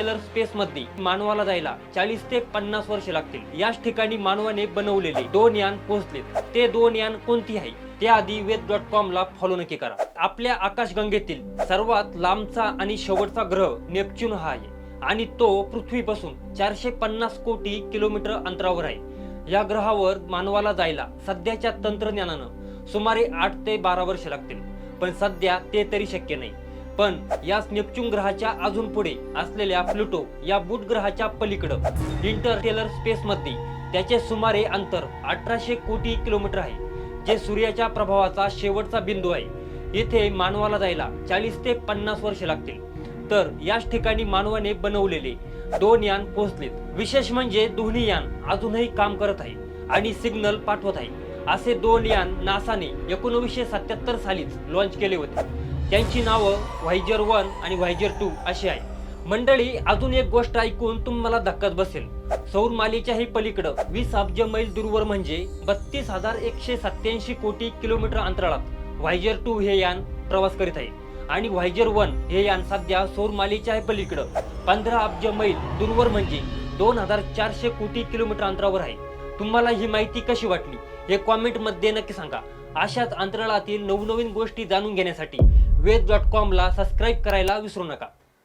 Interstellar space मध्ये मानवाला जायला चाळीस ते पन्नास वर्ष लागतील. याच ठिकाणी मानवाने बनवलेले दोन यान पोहोचले ते दोन यान कोणती आहे? त्याआधी वेद डॉट कॉम ला फॉलो नक्की करा. आपल्या आकाशगंगेतील सर्वात लांबचा आणि शेवटचा ग्रह नेपच्यून हा आहे. आणि तो पृथ्वीपासून चारशे पन्नास कोटी किलोमीटर अंतरावर आहे. या ग्रहावर मानवाला जायला सध्याच्या तंत्रज्ञानानं सुमारे आठ ते बारा वर्ष लागतील. पण सध्या ते तरी शक्य नाही. पण याच नेपच्यून ग्रहाच्या अजून पुढे असलेल्या प्लुटो या बुध ग्रहाच्या पलीकडं इंटरटेलर स्पेस मध्ये त्याचे सुमारे अंतर अठराशे कोटी किलोमीटर आहे जे सूर्याच्या प्रभावाचा शेवटचा बिंदू आहे. येथे मानवाला जायला चाळीस ते पन्नास वर्ष लागतील. तर याच ठिकाणी मानवाने बनवलेले दोन यान पोहोचलेत. विशेष म्हणजे दोन्ही यान अजूनही काम करत आहे आणि सिग्नल पाठवत आहे. असे दोन यान नासाने एकोणीसशे सत्याहत्तर सालीच लॉन्च केले होते. त्यांची नावं व्हायजर वन आणि व्हायजर टू अशी आहे मंडळी अजून एक गोष्ट ऐकून तुम्हाला धक्काच बसेल. सौर मालेच्याही पलीकडं वीस अब्ज मैल दूरवर म्हणजे बत्तीस हजार एकशे सत्याऐंशी कोटी किलोमीटर अंतराळात व्हायजर टू हे यान प्रवास करीत आहे. आणि व्हायजर वन हे यान सध्या सौर मालेच्या पलीकडं पंधरा अब्ज मैल दूरवर म्हणजे दोन हजार चारशे कोटी किलोमीटर अंतरावर आहे. तुम्हाला ही माहिती कशी वाटली? हे कॉमेंटमध्ये नक्की सांगा. अशाच अंतराळातील नवनवीन गोष्टी जाणून घेण्यासाठी वेद डॉट कॉमला सबस्क्राईब करायला विसरू नका.